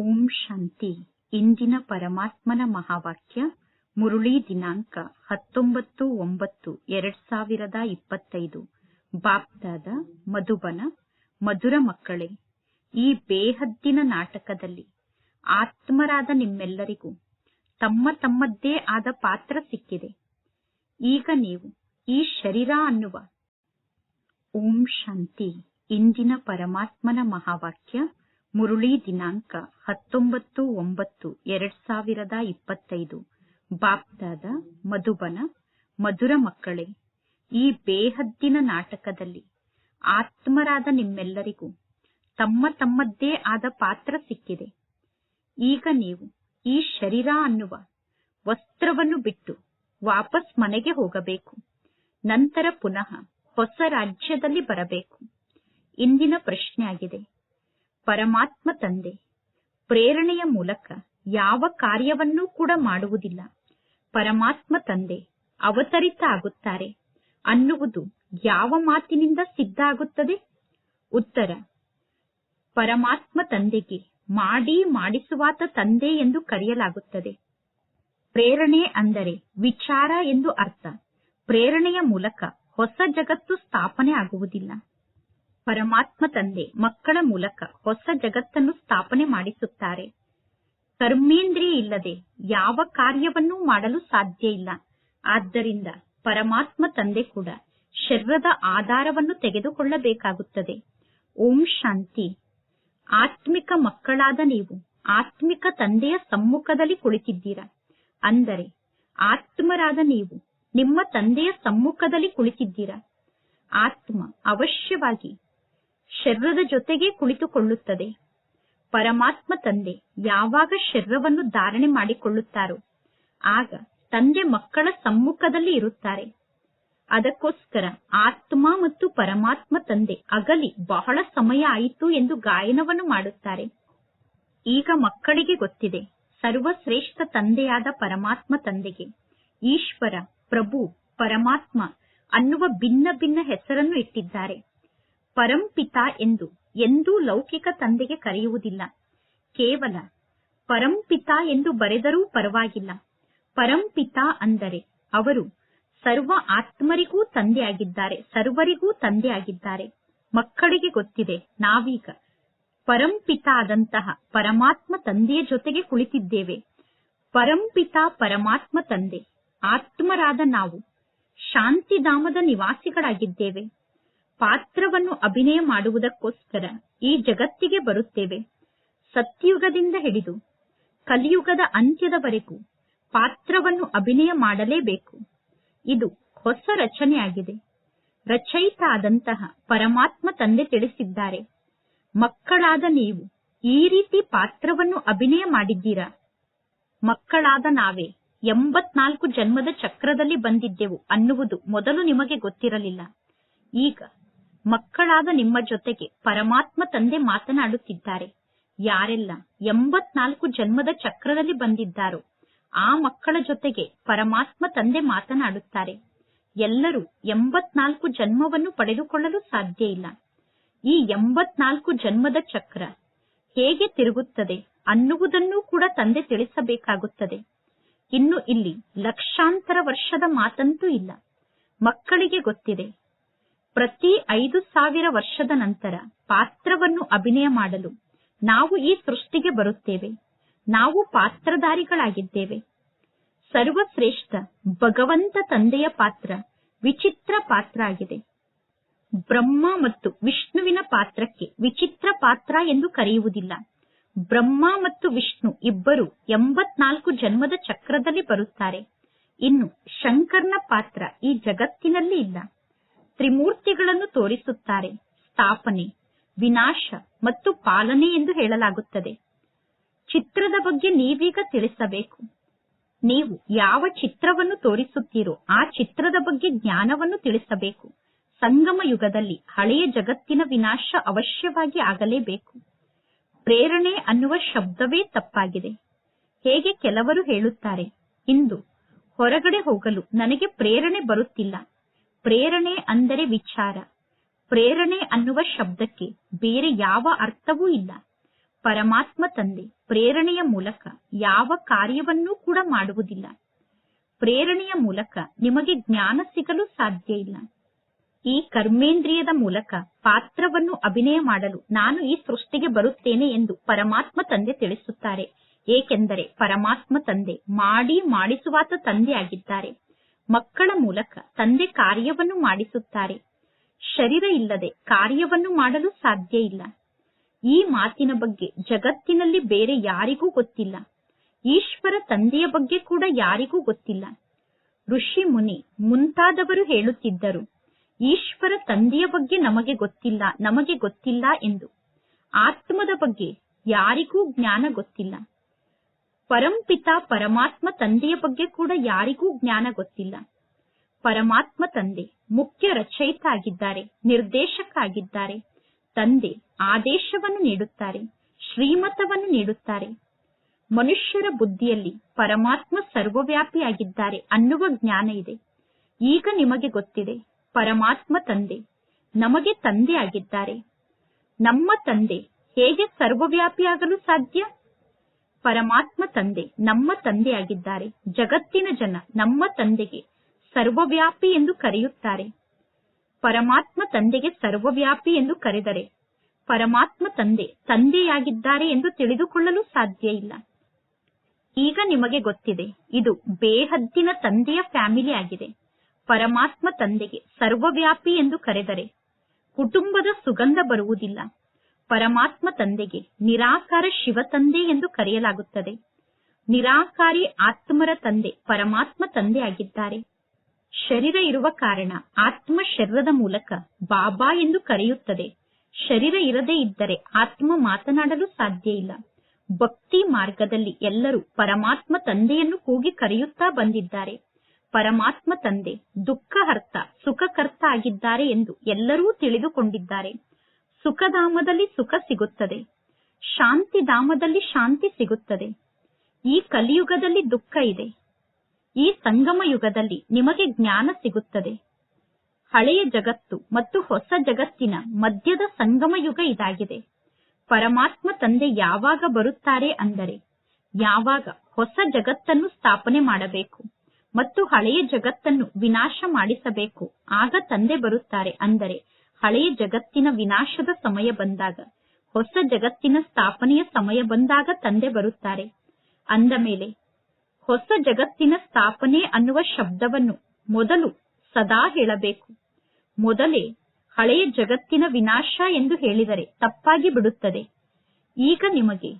ಓಂ ಶಾಂತಿ. ಇಂದಿನ ಪರಮಾತ್ಮನ ಮಹಾವಾಕ್ಯ, ಮುರುಳಿ ದಿನಾಂಕ ಹತ್ತೊಂಬತ್ತು ಒಂಬತ್ತು ಎರಡ್ ಸಾವಿರದ ಇಪ್ಪತ್ತೈದು. ಬಾಪ್ದಾದ ಮಧುಬನ, ಮಧುರ ಮಕ್ಕಳೇ, ಈ ಬೇಹದ್ದಿನ ನಾಟಕದಲ್ಲಿ ಆತ್ಮರಾದ ನಿಮ್ಮೆಲ್ಲರಿಗೂ ತಮ್ಮ ತಮ್ಮದ್ದೇ ಆದ ಪಾತ್ರ ಸಿಕ್ಕಿದೆ. ಈಗ ನೀವು ಈ ಶರೀರ ಅನ್ನುವ ಓಂ ಶಾಂತಿ, ಇಂದಿನ ಪರಮಾತ್ಮನ ಮಹಾವಾಕ್ಯ ಮುರುಳಿ ದಿನಾಂಕ ಹತ್ತೊಂಬತ್ತು ಒಂಬತ್ತು ಎರಡ್ ಸಾವಿರದ ಇಪ್ಪತ್ತೈದು. ಬಾಪ್ದಾದ ಮಧುಬನ, ಮಧುರ ಮಕ್ಕಳೇ, ಈ ಬೇಹದ್ದಿನ ನಾಟಕದಲ್ಲಿ ಆತ್ಮರಾದ ನಿಮ್ಮೆಲ್ಲರಿಗೂ ತಮ್ಮ ತಮ್ಮದ್ದೇ ಆದ ಪಾತ್ರ ಸಿಕ್ಕಿದೆ. ಈಗ ನೀವು ಈ ಶರೀರ ಅನ್ನುವ ವಸ್ತ್ರವನ್ನು ಬಿಟ್ಟು ವಾಪಸ್ ಮನೆಗೆ ಹೋಗಬೇಕು. ನಂತರ ಪುನಃ ಹೊಸ ರಾಜ್ಯದಲ್ಲಿ ಬರಬೇಕು. ಇಂದಿನ ಪ್ರಶ್ನೆಯಾಗಿದೆ. ಪರಮಾತ್ಮ ತಂದೆ. ಪ್ರೇರಣೆಯ ಮೂಲಕ ಯಾವ ಕಾರ್ಯವನ್ನೂ ಕೂಡ ಮಾಡುವುದಿಲ್ಲ. ಪರಮಾತ್ಮ ತಂದೆ ಅವತರಿತ ಆಗುತ್ತಾರೆ. ಅನ್ನುವುದು ಯಾವ ಮಾತಿನಿಂದ ಸಿದ್ಧ ಆಗುತ್ತದೆ? ಉತ್ತರ. ಪರಮಾತ್ಮ ತಂದೆಗೆ ಮಾಡಿ ಮಾಡಿಸುವಾತ ತಂದೆ ಎಂದು ಕರೆಯಲಾಗುತ್ತದೆ. ಪ್ರೇರಣೆ ಅಂದರೆ ವಿಚಾರ ಎಂದು ಅರ್ಥ. ಪ್ರೇರಣೆಯ ಮೂಲಕ ಹೊಸ ಜಗತ್ತು ಸ್ಥಾಪನೆ ಆಗುವುದಿಲ್ಲ. ಪರಮಾತ್ಮ ತಂದೆ, ಮಕ್ಕಳ ಮೂಲಕ ಹೊಸ ಜಗತ್ತನ್ನು ಸ್ಥಾಪನೆ ಮಾಡಿಸುತ್ತಾರೆ. ಕರ್ಮೇಂದ್ರಿಯ ಇಲ್ಲದೆ ಯಾವ ಕಾರ್ಯವನ್ನೂ ಮಾಡಲು ಸಾಧ್ಯ ಇಲ್ಲ. ಆದ್ದರಿಂದ ಪರಮಾತ್ಮ ತಂದೆ ಕೂಡ ಶರೀರದ ಆಧಾರವನ್ನು ತೆಗೆದುಕೊಳ್ಳಬೇಕಾಗುತ್ತದೆ. ಓಂ ಶಾಂತಿ. ಆತ್ಮಿಕ ಮಕ್ಕಳಾದ ನೀವು ಆತ್ಮಿಕ ತಂದೆಯ ಸಮ್ಮುಖದಲ್ಲಿ ಕುಳಿತಿದ್ದೀರಾ? ಅಂದರೆ ಆತ್ಮರಾದ ನೀವು ನಿಮ್ಮ ತಂದೆಯ ಸಮ್ಮುಖದಲ್ಲಿ ಕುಳಿತಿದ್ದೀರಾ? ಆತ್ಮ ಅವಶ್ಯವಾಗಿ ಶರೀರದ ಜೊತೆಗೆ ಕುಳಿತುಕೊಳ್ಳುತ್ತದೆ. ಪರಮಾತ್ಮ ತಂದೆ ಯಾವಾಗ ಶರೀರವನ್ನು ಧಾರಣೆ ಮಾಡಿಕೊಳ್ಳುತ್ತಾರೋ, ಆಗ ತಂದೆ ಮಕ್ಕಳ ಸಮ್ಮುಖದಲ್ಲಿ ಇರುತ್ತಾರೆ. ಅದಕ್ಕೋಸ್ಕರ ಆತ್ಮ ಮತ್ತು ಪರಮಾತ್ಮ ತಂದೆ ಅಗಲಿ ಬಹಳ ಸಮಯ ಆಯಿತು ಎಂದು ಗಾಯನವನ್ನು ಮಾಡುತ್ತಾರೆ. ಈಗ ಮಕ್ಕಳಿಗೆ ಗೊತ್ತಿದೆ, ಸರ್ವಶ್ರೇಷ್ಠ ತಂದೆಯಾದ ಪರಮಾತ್ಮ ತಂದೆಗೆ ಈಶ್ವರ, ಪ್ರಭು, ಪರಮಾತ್ಮ ಅನ್ನುವ ಭಿನ್ನ ಭಿನ್ನ ಹೆಸರನ್ನು ಇಟ್ಟಿದ್ದಾರೆ. ಪರಂಪಿತ ಎಂದು ಎಂದೂ ಲೌಕಿಕ ತಂದೆಗೆ ಕರೆಯುವುದಿಲ್ಲ. ಕೇವಲ ಪರಂಪಿತ ಎಂದು ಬರೆದರೂ ಪರವಾಗಿಲ್ಲ. ಪರಂಪಿತ ಅಂದರೆ ಅವರು ಸರ್ವ ಆತ್ಮರಿಗೂ ತಂದೆಯಾಗಿದ್ದಾರೆ, ಸರ್ವರಿಗೂ ತಂದೆಯಾಗಿದ್ದಾರೆ. ಮಕ್ಕಳಿಗೆ ಗೊತ್ತಿದೆ, ನಾವೀಗ ಪರಂಪಿತ ಆದಂತಹ ಪರಮಾತ್ಮ ತಂದೆಯ ಜೊತೆಗೆ ಕುಳಿತಿದ್ದೇವೆ. ಪರಂಪಿತ ಪರಮಾತ್ಮ ತಂದೆ, ಆತ್ಮರಾದ ನಾವು, ಶಾಂತಿಧಾಮದ ನಿವಾಸಿಗಳಾಗಿದ್ದೇವೆ. ಪಾತ್ರವನ್ನು ಅಭಿನಯ ಮಾಡುವುದಕ್ಕೋಸ್ಕರ ಈ ಜಗತ್ತಿಗೆ ಬರುತ್ತೇವೆ. ಸತ್ಯುಗದಿಂದ ಹಿಡಿದು ಕಲಿಯುಗದ ಅಂತ್ಯದವರೆಗೂ ಪಾತ್ರವನ್ನು ಅಭಿನಯ ಮಾಡಲೇಬೇಕು. ಇದು ಹೊಸ ರಚನೆಯಾಗಿದೆ. ರಚಯಿತ ಆದಂತಹ ಪರಮಾತ್ಮ ತಂದೆ ತಿಳಿಸಿದ್ದಾರೆ. ಮಕ್ಕಳಾದ ನೀವು ಈ ರೀತಿ ಪಾತ್ರವನ್ನು ಅಭಿನಯ ಮಾಡಿದ್ದೀರಾ? ಮಕ್ಕಳಾದ ನಾವೇ ಎಂಬತ್ನಾಲ್ಕು ಜನ್ಮದ ಚಕ್ರದಲ್ಲಿ ಬಂದಿದ್ದೆವು ಅನ್ನುವುದು ಮೊದಲು ನಿಮಗೆ ಗೊತ್ತಿರಲಿಲ್ಲ. ಈಗ ಮಕ್ಕಳಾದ ನಿಮ್ಮ ಜೊತೆಗೆ ಪರಮಾತ್ಮ ತಂದೆ ಮಾತನಾಡುತ್ತಿದ್ದಾರೆ. ಯಾರೆಲ್ಲ ಎಂಬತ್ನಾಲ್ಕು ಜನ್ಮದ ಚಕ್ರದಲ್ಲಿ ಬಂದಿದ್ದಾರೋ, ಆ ಮಕ್ಕಳ ಜೊತೆಗೆ ಪರಮಾತ್ಮ ತಂದೆ ಮಾತನಾಡುತ್ತಾರೆ. ಎಲ್ಲರೂ ಎಂಬತ್ನಾಲ್ಕು ಜನ್ಮವನ್ನು ಪಡೆದುಕೊಳ್ಳಲು ಸಾಧ್ಯ ಇಲ್ಲ. ಈ ಎಂಬತ್ನಾಲ್ಕು ಜನ್ಮದ ಚಕ್ರ ಹೇಗೆ ತಿರುಗುತ್ತದೆ ಅನ್ನುವುದನ್ನೂ ಕೂಡ ತಂದೆ ತಿಳಿಸಬೇಕಾಗುತ್ತದೆ. ಇನ್ನು ಇಲ್ಲಿ ಲಕ್ಷಾಂತರ ವರ್ಷದ ಮಾತಂತೂ ಇಲ್ಲ. ಮಕ್ಕಳಿಗೆ ಗೊತ್ತಿದೆ ಪ್ರತಿ ಐದು ಸಾವಿರ ವರ್ಷದ ನಂತರ ಪಾತ್ರವನ್ನು ಅಭಿನಯ ಮಾಡಲು ನಾವು ಈ ಸೃಷ್ಟಿಗೆ ಬರುತ್ತೇವೆ. ನಾವು ಪಾತ್ರಧಾರಿಗಳಾಗಿದ್ದೇವೆ. ಸರ್ವಶ್ರೇಷ್ಠ ಭಗವಂತ ತಂದೆಯ ಪಾತ್ರ ವಿಚಿತ್ರ ಪಾತ್ರ ಆಗಿದೆ ಬ್ರಹ್ಮ ಮತ್ತು ವಿಷ್ಣುವಿನ ಪಾತ್ರಕ್ಕೆ ವಿಚಿತ್ರ ಪಾತ್ರ ಎಂದು ಕರೆಯುವುದಿಲ್ಲ. ಬ್ರಹ್ಮ ಮತ್ತು ವಿಷ್ಣು ಇಬ್ಬರು ಎಂಬತ್ನಾಲ್ಕು ಜನ್ಮದ ಚಕ್ರದಲ್ಲಿ ಬರುತ್ತಾರೆ. ಇನ್ನು ಶಂಕರ್ನ ಪಾತ್ರ ಈ ಜಗತ್ತಿನಲ್ಲಿ ಇಲ್ಲ. ತ್ರಿಮೂರ್ತಿಗಳನ್ನು ತೋರಿಸುತ್ತಾರೆ. ಸ್ಥಾಪನೆ, ವಿನಾಶ ಮತ್ತು ಪಾಲನೆ ಎಂದು ಹೇಳಲಾಗುತ್ತದೆ. ಚಿತ್ರದ ಬಗ್ಗೆ ನೀವೀಗ ತಿಳಿಸಬೇಕು. ನೀವು ಯಾವ ಚಿತ್ರವನ್ನು ತೋರಿಸುತ್ತೀರೋ ಆ ಚಿತ್ರದ ಬಗ್ಗೆ ಜ್ಞಾನವನ್ನು ತಿಳಿಸಬೇಕು. ಸಂಗಮ ಯುಗದಲ್ಲಿ ಹಳೆಯ ಜಗತ್ತಿನ ವಿನಾಶ ಅವಶ್ಯವಾಗಿ ಆಗಲೇಬೇಕು. ಪ್ರೇರಣೆ ಅನ್ನುವ ಶಬ್ದವೇ ತಪ್ಪಾಗಿದೆ. ಹೇಗೆ ಕೆಲವರು ಹೇಳುತ್ತಾರೆ, ಇಂದು ಹೊರಗಡೆ ಹೋಗಲು ನನಗೆ ಪ್ರೇರಣೆ ಬರುತ್ತಿಲ್ಲ. ಪ್ರೇರಣೆ ಅಂದರೆ ವಿಚಾರ. ಪ್ರೇರಣೆ ಅನ್ನುವ ಶಬ್ದಕ್ಕೆ ಬೇರೆ ಯಾವ ಅರ್ಥವೂ ಇಲ್ಲ. ಪರಮಾತ್ಮ ತಂದೆ, ಪ್ರೇರಣೆಯ ಮೂಲಕ ಯಾವ ಕಾರ್ಯವನ್ನೂ ಕೂಡ ಮಾಡುವುದಿಲ್ಲ. ಪ್ರೇರಣೆಯ ಮೂಲಕ ನಿಮಗೆ ಜ್ಞಾನ ಸಿಗಲು ಸಾಧ್ಯ ಇಲ್ಲ. ಈ ಕರ್ಮೇಂದ್ರಿಯದ ಮೂಲಕ ಪಾತ್ರವನ್ನು ಅಭಿನಯ ಮಾಡಲು ನಾನು ಈ ಸೃಷ್ಟಿಗೆ ಬರುತ್ತೇನೆ ಎಂದು ಪರಮಾತ್ಮ ತಂದೆ ತಿಳಿಸುತ್ತಾರೆ. ಏಕೆಂದರೆ ಪರಮಾತ್ಮ ತಂದೆ, ಮಾಡಿ ಮಾಡಿಸುವಾತ ತಂದೆ ಆಗಿದ್ದಾರೆ ಮಕ್ಕಳ ಮೂಲಕ ತಂದೆ ಕಾರ್ಯವನ್ನು ಮಾಡಿಸುತ್ತಾರೆ. ಶರೀರ ಇಲ್ಲದೆ ಕಾರ್ಯವನ್ನು ಮಾಡಲು ಸಾಧ್ಯ ಇಲ್ಲ. ಈ ಮಾತಿನ ಬಗ್ಗೆ ಜಗತ್ತಿನಲ್ಲಿ ಬೇರೆ ಯಾರಿಗೂ ಗೊತ್ತಿಲ್ಲ. ಈಶ್ವರ ತಂದೆಯ ಬಗ್ಗೆ ಕೂಡ ಯಾರಿಗೂ ಗೊತ್ತಿಲ್ಲ. ಋಷಿ ಮುನಿ ಮುಂತಾದವರು ಹೇಳುತ್ತಿದ್ದರು, ಈಶ್ವರ ತಂದೆಯ ಬಗ್ಗೆ ನಮಗೆ ಗೊತ್ತಿಲ್ಲ ನಮಗೆ ಗೊತ್ತಿಲ್ಲ ಎಂದು. ಆತ್ಮದ ಬಗ್ಗೆ ಯಾರಿಗೂ ಜ್ಞಾನ ಗೊತ್ತಿಲ್ಲ. ಪರಂಪಿತ ಪರಮಾತ್ಮ ತಂದೆಯ ಬಗ್ಗೆ ಕೂಡ ಯಾರಿಗೂ ಜ್ಞಾನ ಗೊತ್ತಿಲ್ಲ. ಪರಮಾತ್ಮ ತಂದೆ ಮುಖ್ಯ ರಚಯಿತ ಆಗಿದ್ದಾರೆ ನಿರ್ದೇಶಕ ಆಗಿದ್ದಾರೆ ತಂದೆ ಆದೇಶವನ್ನು ನೀಡುತ್ತಾರೆ, ಶ್ರೀಮತವನ್ನು ನೀಡುತ್ತಾರೆ. ಮನುಷ್ಯರ ಬುದ್ಧಿಯಲ್ಲಿ ಪರಮಾತ್ಮ ಸರ್ವವ್ಯಾಪಿಯಾಗಿದ್ದಾರೆ ಅನ್ನುವ ಜ್ಞಾನ ಇದೆ. ಈಗ ನಿಮಗೆ ಗೊತ್ತಿದೆ, ಪರಮಾತ್ಮ ತಂದೆ ನಮಗೆ ತಂದೆ ಆಗಿದ್ದಾರೆ ನಮ್ಮ ತಂದೆ ಹೇಗೆ ಸರ್ವವ್ಯಾಪಿಯಾಗಲು ಸಾಧ್ಯ? ಪರಮಾತ್ಮ ತಂದೆ, ನಮ್ಮ ತಂದೆಯಾಗಿದ್ದಾರೆ. ಜಗತ್ತಿನ ಜನ ನಮ್ಮ ತಂದೆಗೆ ಸರ್ವವ್ಯಾಪಿ ಎಂದು ಕರೆಯುತ್ತಾರೆ. ಪರಮಾತ್ಮ ತಂದೆಗೆ ಸರ್ವವ್ಯಾಪಿ ಎಂದು ಕರೆದರೆ ಪರಮಾತ್ಮ ತಂದೆ ತಂದೆಯಾಗಿದ್ದಾರೆ ಎಂದು ತಿಳಿದುಕೊಳ್ಳಲು ಸಾಧ್ಯ ಇಲ್ಲ. ಈಗ ನಿಮಗೆ ಗೊತ್ತಿದೆ, ಇದು ಬೇಹದ್ದಿನ ತಂದೆಯ ಫ್ಯಾಮಿಲಿ ಆಗಿದೆ. ಪರಮಾತ್ಮ ತಂದೆಗೆ ಸರ್ವವ್ಯಾಪಿ ಎಂದು ಕರೆದರೆ ಕುಟುಂಬದ ಸುಗಂಧ ಬರುವುದಿಲ್ಲ. ಪರಮಾತ್ಮ ತಂದೆಗೆ ನಿರಾಕಾರ ಶಿವ ತಂದೆ ಎಂದು ಕರೆಯಲಾಗುತ್ತದೆ. ನಿರಾಕಾರಿ ಆತ್ಮರ ತಂದೆ ಪರಮಾತ್ಮ ತಂದೆ ಆಗಿದ್ದಾರೆ. ಶರೀರ ಇರುವ ಕಾರಣ ಆತ್ಮ ಶರೀರದ ಮೂಲಕ ಬಾಬಾ ಎಂದು ಕರೆಯುತ್ತದೆ. ಶರೀರ ಇರದೇ ಇದ್ದರೆ ಆತ್ಮ ಮಾತನಾಡಲು ಸಾಧ್ಯ ಇಲ್ಲ. ಭಕ್ತಿ ಮಾರ್ಗದಲ್ಲಿ ಎಲ್ಲರೂ ಪರಮಾತ್ಮ ತಂದೆಯನ್ನು ಕೂಗಿ ಕರೆಯುತ್ತಾ ಬಂದಿದ್ದಾರೆ. ಪರಮಾತ್ಮ ತಂದೆ ದುಃಖ ಹರ್ತ ಸುಖಕರ್ತ ಆಗಿದ್ದಾರೆ ಎಂದು ಎಲ್ಲರೂ ತಿಳಿದುಕೊಂಡಿದ್ದಾರೆ. ಸುಖಧಾಮದಲ್ಲಿ ಸುಖ ಸಿಗುತ್ತದೆ. ಶಾಂತಿಧಾಮದಲ್ಲಿ ಶಾಂತಿ ಸಿಗುತ್ತದೆ. ಈ ಕಲಿಯುಗದಲ್ಲಿ ದುಃಖ ಇದೆ. ಈ ಸಂಗಮ ಯುಗದಲ್ಲಿ ನಿಮಗೆ ಜ್ಞಾನ ಸಿಗುತ್ತದೆ. ಹಳೆಯ ಜಗತ್ತು ಮತ್ತು ಹೊಸ ಜಗತ್ತಿನ ಮಧ್ಯದ ಸಂಗಮ ಯುಗ ಇದಾಗಿದೆ. ಪರಮಾತ್ಮ ತಂದೆ ಯಾವಾಗ ಬರುತ್ತಾರೆ ಅಂದರೆ ಯಾವಾಗ ಹೊಸ ಜಗತ್ತನ್ನು ಸ್ಥಾಪನೆ ಮಾಡಬೇಕು ಮತ್ತು ಹಳೆಯ ಜಗತ್ತನ್ನು ವಿನಾಶ ಮಾಡಿಸಬೇಕು, ಆಗ ತಂದೆ ಬರುತ್ತಾರೆ ಅಂದರೆ ಹಳೆಯ ಜಗತ್ತಿನ ವಿನಾಶದ ಸಮಯ ಬಂದಾಗ, ಹೊಸ ಜಗತ್ತಿನ ಸ್ಥಾಪನೆಯ ಸಮಯ ಬಂದಾಗ ತಂದೆ ಬರುತ್ತಾರೆ. ಅಂದ ಮೇಲೆ, ಹೊಸ ಜಗತ್ತಿನ ಸ್ಥಾಪನೆ ಅನ್ನುವ ಶಬ್ದವನ್ನು ಮೊದಲು ಸದಾ ಹೇಳಬೇಕು. ಮೊದಲೇ ಹಳೆಯ ಜಗತ್ತಿನ ವಿನಾಶ ಎಂದು ಹೇಳಿದರೆ ತಪ್ಪಾಗಿ ಬಿಡುತ್ತದೆ. ಈಗ ನಿಮಗೆ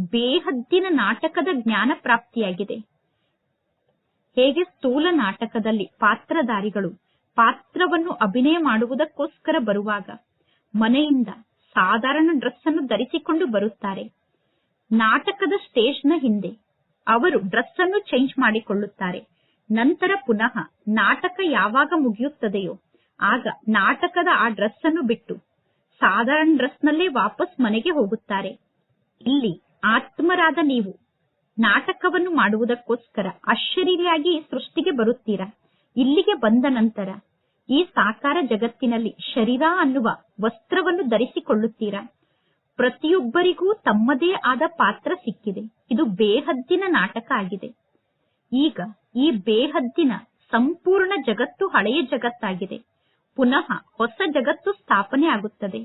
ಬೇಹದ್ದಿನ ನಾಟಕದ ಜ್ಞಾನ ಪ್ರಾಪ್ತಿಯಾಗಿದೆ. ಹೇಗೆ ಸ್ಥೂಲ ನಾಟಕದಲ್ಲಿ ಪಾತ್ರಧಾರಿಗಳು ಪಾತ್ರವನ್ನು ಅಭಿನಯ ಮಾಡುವುದಕ್ಕೋಸ್ಕರ ಬರುವಾಗ ಮನೆಯಿಂದ ಸಾಧಾರಣ ಡ್ರೆಸ್ ಅನ್ನು ಧರಿಸಿಕೊಂಡು ಬರುತ್ತಾರೆ. ನಾಟಕದ ಸ್ಟೇಜ್ನ ಹಿಂದೆ ಅವರು ಡ್ರೆಸ್ ಅನ್ನು ಚೇಂಜ್ ಮಾಡಿಕೊಳ್ಳುತ್ತಾರೆ. ನಂತರ ಪುನಃ ನಾಟಕ ಯಾವಾಗ ಮುಗಿಯುತ್ತದೆಯೋ ಆಗ ನಾಟಕದ ಆ ಡ್ರೆಸ್ ಅನ್ನು ಬಿಟ್ಟು ಸಾಧಾರಣ ಡ್ರೆಸ್ ನಲ್ಲೇ ವಾಪಸ್ ಮನೆಗೆ ಹೋಗುತ್ತಾರೆ. ಇಲ್ಲಿ ಆತ್ಮರಾದ ನೀವು ನಾಟಕವನ್ನು ಮಾಡುವುದಕ್ಕೋಸ್ಕರ ಅಶರೀರಿಯಾಗಿ ಸೃಷ್ಟಿಗೆ ಬರುತ್ತೀರಾ? ಇಲ್ಲಿಗೆ ಬಂದ ನಂತರ ಈ ಸಾಕಾರ ಜಗತ್ತಿನಲ್ಲಿ ಶರೀರ ಅನ್ನುವ ವಸ್ತ್ರವನ್ನು ಧರಿಸಿಕೊಳ್ಳುತ್ತೀರಾ? ಪ್ರತಿಯೊಬ್ಬರಿಗೂ ತಮ್ಮದೇ ಆದ ಪಾತ್ರ ಸಿಕ್ಕಿದೆ. ಇದು ಬೇಹದ್ದಿನ ನಾಟಕ ಆಗಿದೆ. ಈಗ ಈ ಬೇಹದ್ದಿನ ಸಂಪೂರ್ಣ ಜಗತ್ತು ಹಳೆಯ ಜಗತ್ತಾಗಿದೆ. ಪುನಃ ಹೊಸ ಜಗತ್ತು ಸ್ಥಾಪನೆ ಆಗುತ್ತದೆ.